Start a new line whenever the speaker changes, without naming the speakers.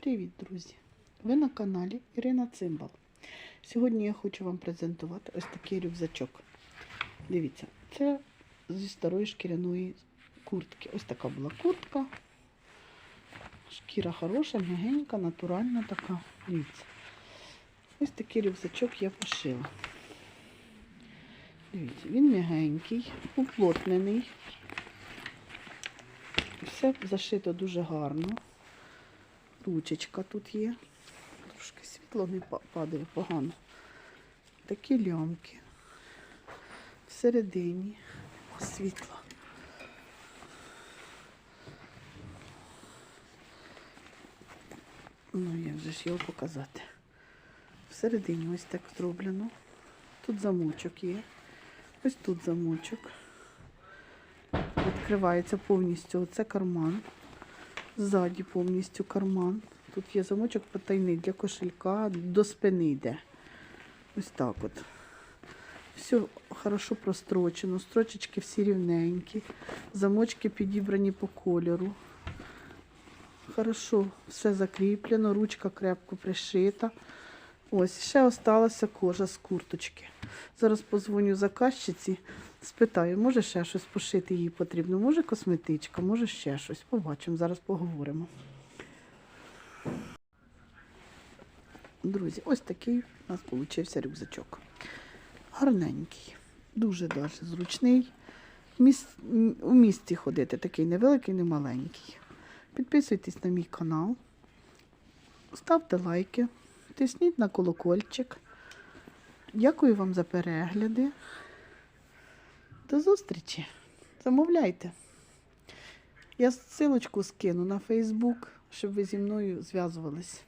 Привіт, друзі! Ви на каналі Ірина Цимбал. Сьогодні я хочу вам презентувати ось такий рюкзачок. Дивіться, це зі старої шкіряної куртки. Ось така була куртка. Шкіра хороша, м'ягенька, натуральна така. Дивіться. Ось такий рюкзачок я пошила. Дивіться, він м'ягенький, уплотнений. Все зашито дуже гарно. Ручечка тут є. Трошки світло не падає погано. Такі лямки. Всередині світло. Ну, як же ж його показати? Всередині ось так зроблено. Тут замочок є. Ось тут замочок. Відкривається повністю оце карман. Ззаді повністю карман. Тут є замочок потайний для кошелька, до спини йде. Ось так от. Все хорошо прострочено, строчечки всі рівненькі, замочки підібрані по кольору. Хорошо, все закріплено, ручка крепко пришита. Ось, ще осталася кожа з курточки. Зараз позвоню заказчиці, спитаю, може ще щось пошити їй потрібно, може косметичка, може ще щось. Побачимо, зараз поговоримо. Друзі, ось такий у нас вийшов рюкзачок. Гарненький, дуже даже зручний. Міс... У місті ходити такий невеликий, не маленький. Підписуйтесь на мій канал, ставте лайки, тисніть на колокольчик. Дякую вам за перегляди. До зустрічі. Замовляйте. Я ссылочку скину на Фейсбук, щоб ви зі мною зв'язувались.